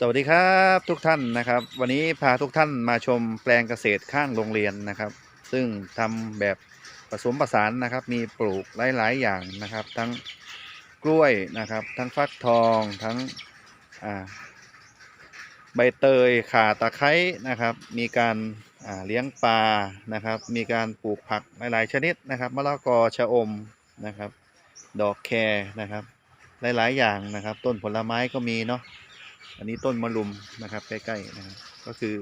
สวัสดีครับทุกท่านนะครับ วันนี้พาทุกท่านมาชมแปลงเกษตรข้างโรงเรียนนะครับ ซึ่งทำแบบผสมผสานนะครับ มีปลูกหลาย ๆ อย่างนะครับ ทั้งกล้วยนะครับ ทั้งฟักทองทั้งใบเตยข่าตะไคร้นะครับ มีการาเลี้ยงปลานะครับ มีการปลูกผักหลาย ๆ ชนิดนะครับมะละกอชะอมนะครับ ดอกแครนะครับ หลาย ๆ อย่างนะครับ ต้นผลไม้ก็มีเนาะ อันนี้ต้นมะลุมนะครับใกล้ๆนะครับก็คือ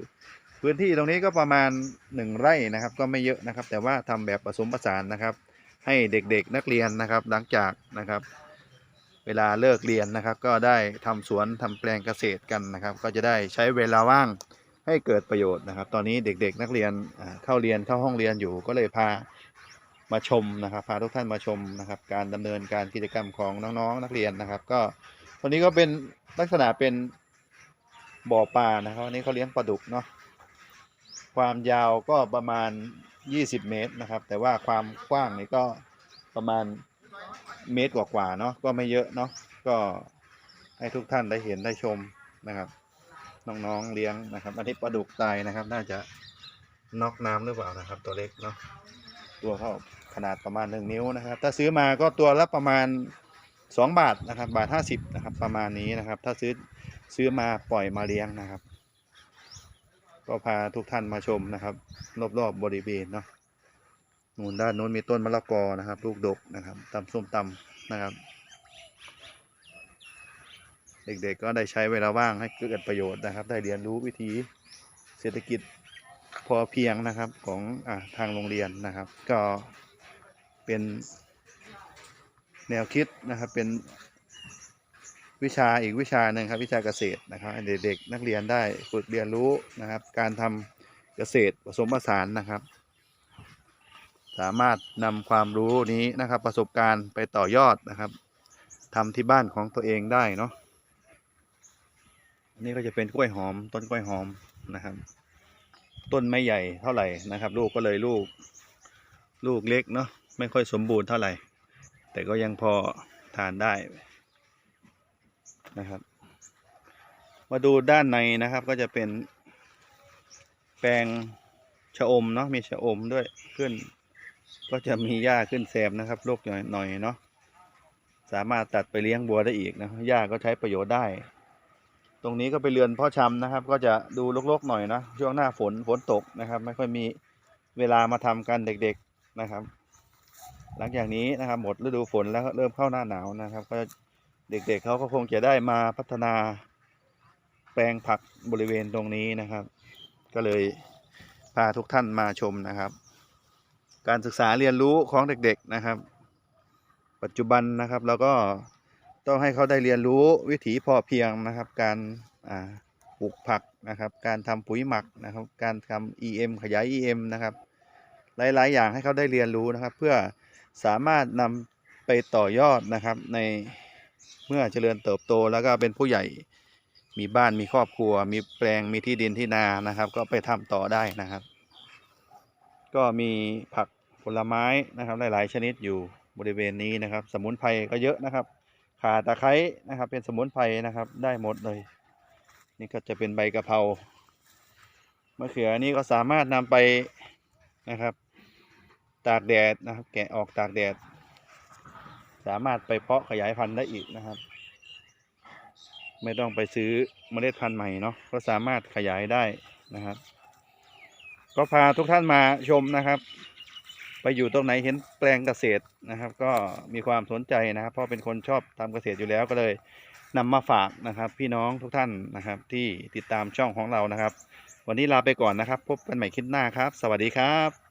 พื้นที่ตรงนี้ก็ประมาณหนึ่งไร่นะครับ ก็ไม่เยอะนะครับ แต่ว่าทำแบบผสมผสานนะครับ ให้เด็กๆนักเรียนนะครับ หลังจากนะครับ เวลาเลิกเรียนนะครับ ก็ได้ทำสวนทำแปลงเกษตรกันนะครับ ก็จะได้ใช้เวลาว่างให้เกิดประโยชน์นะครับ ตอนนี้เด็กๆนักเรียนเข้าเรียนเข้าห้องเรียนอยู่ก็เลยพามาชมนะครับ พาทุกท่านมาชมนะครับ การดำเนินการกิจกรรมของน้องๆนักเรียนนะครับ ก็ ตรงนี้ก็เป็นลักษณะเป็นบ่อปลานะครับอันนี้เขาเลี้ยงปลาดุกเนาะความยาวก็ประมาณ 20 เมตรนะครับ แต่ว่าความกว้างนี่ก็ประมาณเมตรกว่าๆเนาะก็ไม่เยอะเนาะก็ให้ทุกท่านได้เห็นได้ชมนะครับ น้องๆเลี้ยงนะครับ อันนี้ปลาดุกตายนะครับ น่าจะนอกน้ำหรือเปล่านะครับ ตัวเล็กเนาะตัวเขาขนาดประมาณหนึ่งนิ้วนะครับ ถ้าซื้อมาก็ตัวละประมาณ 2 บาทนะครับบาท 50นะครับประมาณนี้นะครับ ถ้าซื้อซื้อมาปล่อยมาเลี้ยงนะครับ ก็พาทุกท่านมาชมนะครับ รอบๆบบริเวณเนาะนู่นด้านโน้นมีต้นมะละกอนะครับ ลูกดกนะครับตำส้มตำนะครับ เด็กๆก็ได้ใช้เวลาว่างให้เกิดประโยชน์นะครับ ได้เรียนรู้วิธีเศรษฐกิจพอเพียงนะครับของอทางโรงเรียนนะครับ ก็เป็น แนวคิดนะครับเป็นวิชาอีกวิชาหนึ่งครับวิชาเกษตรนะครับเด็กๆนักเรียนได้ฝึกเรียนรู้นะครับ การทำเกษตรผสมผสานนะครับ สามารถนำความรู้นี้นะครับ ประสบการณ์ไปต่อยอดนะครับทำที่บ้านของตัวเองได้เนาะนี่ก็จะเป็นกล้วยหอมต้นกล้วยหอมนะครับ ต้นไม่ใหญ่เท่าไหร่นะครับ ลูกก็เลยลูก ลูกเล็กเนาะไม่ค่อยสมบูรณ์เท่าไหร่ แต่ก็ยังพอทานได้นะครับ มาดูด้านในนะครับก็จะเป็นแปลงชะอมเนาะมีชะอมด้วยขึ้น ก็จะมีหญ้าขึ้นแซมนะครับโรคหน่อยหน่อยเนาะสามารถตัดไปเลี้ยงบัวได้อีกนะหญ้าก็ใช้ประโยชน์ได้ ตรงนี้ก็เป็นเรือนพ่อชำนะครับ ก็จะดูรกๆหน่อยนะช่วงหน้าฝนฝนตกนะครับ ไม่ค่อยมีเวลามาทำกันเด็กๆนะครับ หลังจากนี้นะครับหมดฤดูฝนแล้วเริ่มเข้าหน้าหนาวนะครับ ก็เด็กๆเเขาก็คงจะได้มาพัฒนาแปลงผักบริเวณตรงนี้นะครับ ก็เลยพาทุกท่านมาชมนะครับ การศึกษาเรียนรู้ของเด็กๆนะครับ ปัจจุบันนะครับเราก็ต้องให้เขาได้เรียนรู้วิถีพอเพียงนะครับ การปลูกผักนะครับ การทำปุ๋ยหมักนะครับ การทำ EM ขยาย EM นะครับ หลายๆ อย่างให้เขาได้เรียนรู้นะครับ เพื่อ สามารถนำไปต่อยอดนะครับในเมื่อเจริญเติบโตแล้วก็เป็นผู้ใหญ่มีบ้านมีครอบครัว มีแปลงมีที่ดินที่นานะครับ ก็ไปทำต่อได้นะครับ ก็มีผักผลไม้นะครับ หลาย ๆ ชนิดอยู่บริเวณนี้นะครับ สมุนไพรก็เยอะนะครับข่าตะไคร้นะครับ เป็นสมุนไพรนะครับได้หมดเลย นี่ก็จะเป็นใบกะเพรามะเขือนี่ก็สามารถนำไปนะครับ ตากแดดนะครับ แกะออกตากแดด สามารถไปเพาะขยายพันธุ์ได้อีกนะครับ ไม่ต้องไปซื้อเมล็ดพันธุ์ใหม่เนาะก็สามารถขยายได้นะครับ ก็พาทุกท่านมาชมนะครับ ไปอยู่ตรงไหนเห็นแปลงเกษตรนะครับ ก็มีความสนใจนะครับ เพราะเป็นคนชอบทำเกษตรอยู่แล้วก็เลยนำมาฝากนะครับ พี่น้องทุกท่านนะครับ ที่ติดตามช่องของเรานะครับ วันนี้ลาไปก่อนนะครับ พบกันใหม่คลิปหน้าครับ สวัสดีครับ